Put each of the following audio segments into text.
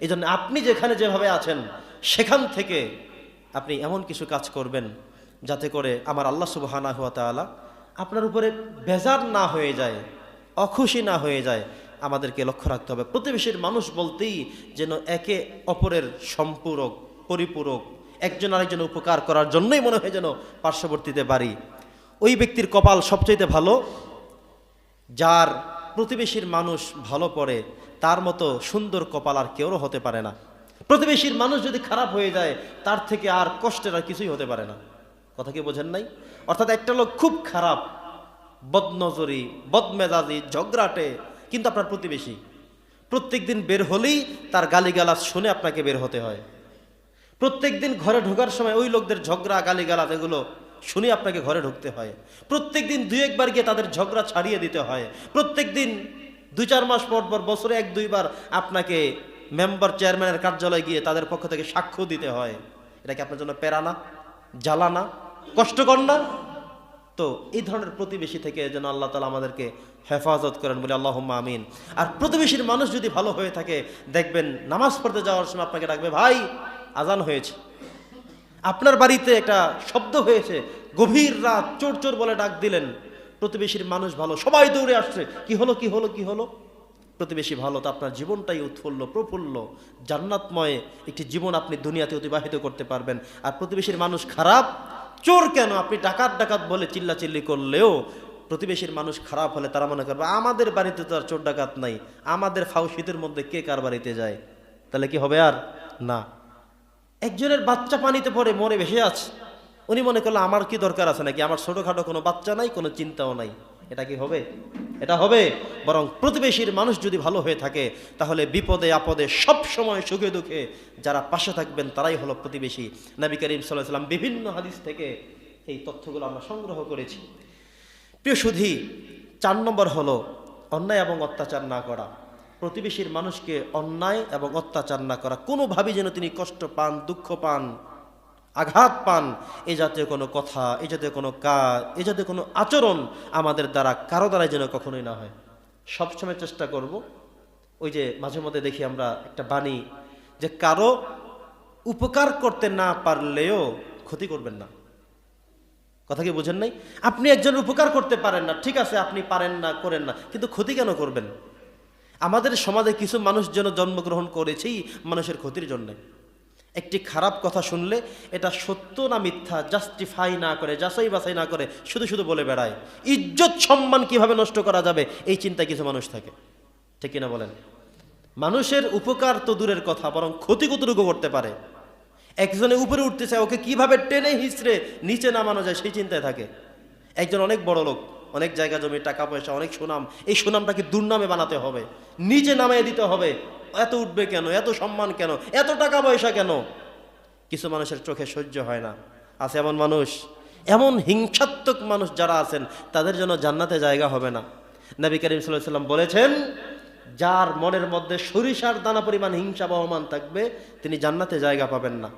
এই আপনি যেখানে যেভাবে আছেন, সেখান থেকে আপনি এমন কিছু কাজ করবেন যাতে করে আমার আল্লাহ সুবহানা হুয়া তাআলা আপনার উপরে বেজার না হয়ে যায়, অখুশি না হয়ে যায়। আমাদেরকে লক্ষ্য রাখতে হবে। প্রতিবেশীর মানুষ বলতেই যেন একে অপরের সম্পূরক, পরিপূরক, একজন আরেকজন উপকার করার জন্যই মনে হয় যেন পার্শ্ববর্তীতে বাড়ি। ওই ব্যক্তির কপাল সবচাইতে ভালো, যার প্রতিবেশীর মানুষ ভালো পড়ে তার মতো সুন্দর কপাল আর কেউ হতে পারে না। প্রতিবেশীর মানুষ যদি খারাপ হয়ে যায়, তার থেকে আর কষ্টের আর কিছুই হতে পারে না। কথা কি বোঝেন নাই? অর্থাৎ একটা লোক খুব খারাপ, বদনজরি, বদমেজাজি, ঝগড়াটে, কিন্তু আপনার প্রতিবেশী। প্রত্যেক দিন বের হলেই তার গালিগালাজ শুনে আপনাকে বের হতে হয়। প্রত্যেক দিন ঘরে ঢোকার সময় ওই লোকদের ঝগড়া, গালিগালাজ এগুলো শুনে আপনাকে ঘরে ঢুকতে হয়। প্রত্যেক দিন দুই একবার গিয়ে তাদের ঝগড়া ছাড়িয়ে দিতে হয়। প্রত্যেক দিন দুই চার মাস পর পর বছরে এক, দুইবার আপনাকে মেম্বার চেয়ারম্যানের কার্যালয়ে গিয়ে তাদের পক্ষ থেকে সাক্ষ্য দিতে হয়। এটা কি আপনার জন্য পেরানা জ্বালানা কষ্টকর না? তো এই ধরনের প্রতিবেশী থেকে যেন আল্লাহ তালা আমাদেরকে হেফাজত করেন বলে আল্লাহ আমিন। আর প্রতিবেশীর মানুষ যদি ভালো হয়ে থাকে, দেখবেন নামাজ পড়তে যাওয়ার সময় আপনাকে ডাকবে, ভাই, আজান হয়েছে। আপনার বাড়িতে একটা শব্দ হয়েছে, গভীর রাত চোর চোর বলে ডাক দিলেন। প্রতিবেশীর মানুষ ভালো, সবাই দৌড়ে আসছে। কি হলো কি হলো কি হলো? প্রতিবেশী ভালো, তো আপনার জীবনটাই উৎফুল্ল, প্রফুল্ল, জান্নাতময়ে একটি জীবন আপনি দুনিয়াতে অতিবাহিত করতে পারবেন। আর প্রতিবেশীর মানুষ খারাপ? চোর কেন? আপনি ডাকাত ডাকাত বলে চিল্লাচিল্লি করলেও প্রতিবেশীর মানুষ খারাপ হলে তারা মনে করবে, আমাদের বাড়িতে তো আর চোর, ডাকাত নাই। আমাদের ফাউসিদের মধ্যে কে কার বাড়িতে যায়? তাহলে কি হবে আর? না। একজনের বাচ্চা পানিতে পড়ে, মরে ভেসে আছে উনি মনে করল, আমার কি দরকার আছে নাকি? আমার ছোটোখাটো কোনো বাচ্চা নাই, কোনো চিন্তাও নাই। এটা কি হবে? এটা হবে? বরং প্রতিবেশীর মানুষ যদি ভালো হয়ে থাকে, তাহলে বিপদে আপদে সব সময় সুখে দুঃখে যারা পাশে থাকবেন, তারাই হলো প্রতিবেশী। নবী করিম সাল্লাহ সাল্লাম বিভিন্ন হাদিস থেকে এই তথ্যগুলো আমরা সংগ্রহ করেছি। প্রিয় সুধী, চার নম্বর হলো অন্যায় এবং অত্যাচার না করা। প্রতিবেশীর মানুষকে অন্যায় এবং অত্যাচার না করা। কোনোভাবেই যেন তিনি কষ্ট পান, দুঃখ পান আঘাত পান, এ জাতীয় কোনো কথা, এ জাতীয় কোনো কাজ, এ জাতীয় কোনো আচরণ আমাদের দ্বারা, কারও দ্বারা যেন কখনোই না হয়। সবসময় চেষ্টা করব, ওই যে মাঝে মধ্যে দেখি আমরা একটা বাণী যে কারও উপকার করতে না পারলেও ক্ষতি করবেন না। কথা কি বোঝেন নাই? আপনি একজন উপকার করতে পারেন না, ঠিক আছে, আপনি পারেন না, করেন না, কিন্তু ক্ষতি কেন করবেন? আমাদের সমাজে কিছু মানুষ যেন জন্মগ্রহণ করেছেই মানুষের ক্ষতির জন্যে। একটি খারাপ কথা শুনলে এটা সত্য না মিথ্যা? জাস্টিফাই না করে, যাচাই বাছাই না করে শুধু শুধু বলে বেড়ায়। ইজ্জত সম্মান কীভাবে নষ্ট করা যাবে? এই চিন্তায় কিছু মানুষ থাকে। ঠিক কিনা বলেন? মানুষের উপকার তো দূরের কথা, বরং ক্ষতি কতটুকু করতে পারে? একজনে উপরে উঠতে চায় ওকে কীভাবে টেনে হিসড়ে নিচে নামানো যায় সেই চিন্তায় থাকে। একজন অনেক বড় লোক, অনেক জায়গা জমি, টাকা পয়সা, অনেক সুনাম, এই সুনামটাকে দুর্নামে বানাতে হবে। নিচে নামিয়ে দিতে হবে। এত উঠবে কেন? এত সম্মান কেন? এত টাকা পয়সা কেন? কিছু মানুষের চোখে সহ্য হয় না। আছে এমন মানুষ? এমন হিংসাত্মক মানুষ যারা আছেন, তাদের জন্য জান্নাতে জায়গা হবে না। নবী করিম সাল্লাম বলেছেন, যার মনের মধ্যে সরিষার দানা পরিমাণ হিংসা বহমান থাকবে, তিনি জান্নাতে জায়গা পাবেন না।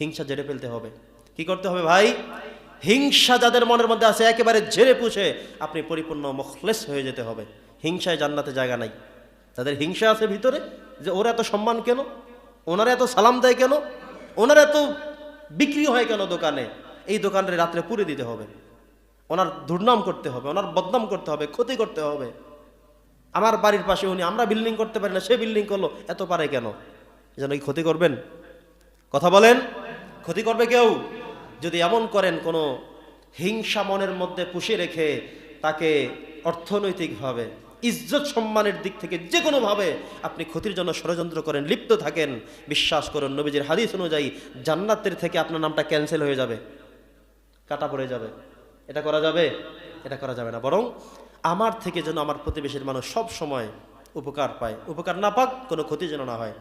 হিংসা জেরে ফেলতে হবে। কি করতে হবে ভাই? হিংসা যাদের মনের মধ্যে আছে, একেবারে ঝেড়ে পুষে আপনি পরিপূর্ণ মখলেস হয়ে যেতে হবে। হিংসায় জান্নাতে জায়গা নাই। তাদের হিংসা আছে ভিতরে, যে ওরা এত সম্মান কেন? ওনারা এত সালাম দেয় কেন? ওনারা এত বিক্রি হয় কেন দোকানে? এই দোকানটা রাত্রে পুড়ে দিতে হবে। ওনার দুর্নাম করতে হবে, ওনার বদনাম করতে হবে, ক্ষতি করতে হবে। আমার বাড়ির পাশে উনি, আমরা বিল্ডিং করতে পারি না, সে বিল্ডিং করল, এত পারে কেন? যেন কি ক্ষতি করবেন? কথা বলেন, ক্ষতি করবে কেউ? যদি এমন করেন, কোনো হিংসা মনের মধ্যে পুষে রেখে তাকে অর্থনৈতিকভাবে ইজ্জত সম্মানের দিক থেকে যে কোনোভাবে আপনি ক্ষতির জন্য ষড়যন্ত্র করেন, লিপ্ত থাকেন, বিশ্বাস করুন, নবীজির হাদিস অনুযায়ী জান্নাতের থেকে আপনার নামটা ক্যান্সেল হয়ে যাবে, কাটা পড়ে যাবে। এটা করা যাবে? এটা করা যাবে না। বরং আমার থেকে যেন আমার প্রতিবেশীর মানুষ সব সময় উপকার পায়। উপকার না পাক, কোনো ক্ষতি যেন না হয়।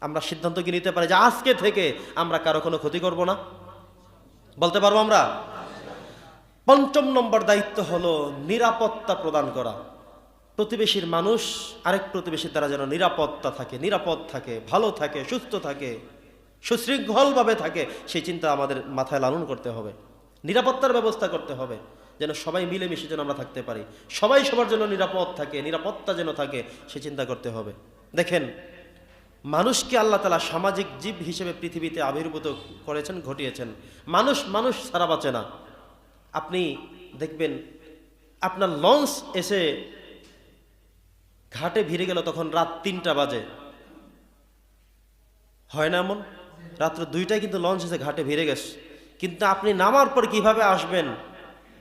আমরা সিদ্ধান্ত কি নিতে পারি যে আজকে থেকে আমরা কারও কোনো ক্ষতি করব না? বলতে পারব আমরা? পঞ্চম নম্বর দায়িত্ব হলো নিরাপত্তা প্রদান করা। প্রতিবেশীর মানুষ, আরেক প্রতিবেশীর দ্বারা যেন নিরাপত্তা থাকে, নিরাপদ থাকে, ভালো থাকে, সুস্থ থাকে, সুশৃঙ্খলভাবে থাকে, সেই চিন্তা আমাদের মাথায় লালন করতে হবে। নিরাপত্তার ব্যবস্থা করতে হবে, যেন সবাই মিলেমিশে যেন আমরা থাকতে পারি। সবাই সবার জন্য নিরাপদ থাকে, নিরাপত্তা যেন থাকে, সে চিন্তা করতে হবে। দেখেন, মানুষকে আল্লাহ তালা সামাজিক জীব হিসেবে পৃথিবীতে আবির্ভূত করেছেন, ঘটিয়েছেন। মানুষ মানুষ ছাড়া বাঁচে না। আপনি দেখবেন, আপনার লঞ্চ এসে ঘাটে ভিড়ে গেল তখন রাত তিনটা বাজে। হয় না এমন? রাত্র দুইটায় কিন্তু লঞ্চ এসে ঘাটে ভিড়ে গেছে। কিন্তু আপনি নামার পর কীভাবে আসবেন?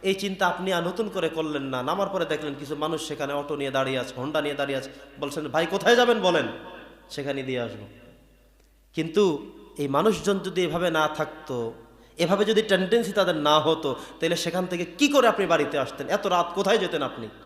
এই চিন্তা আপনি আর নতুন করে করলেন না। নামার পরে দেখলেন কিছু মানুষ সেখানে অটো নিয়ে দাঁড়িয়ে আছে হন্ডা নিয়ে দাঁড়িয়ে আছে। বলছেন, ভাই, কোথায় যাবেন বলেন? সেখানে দিয়ে আসব। কিন্তু এই মানুষজন যদি এভাবে না থাকতো, এভাবে যদি টেন্ডেন্সি তাদের না হতো, তাহলে সেখান থেকে কি করে আপনি বাড়িতে আসতেন? এত রাত কোথায় যেতেন আপনি?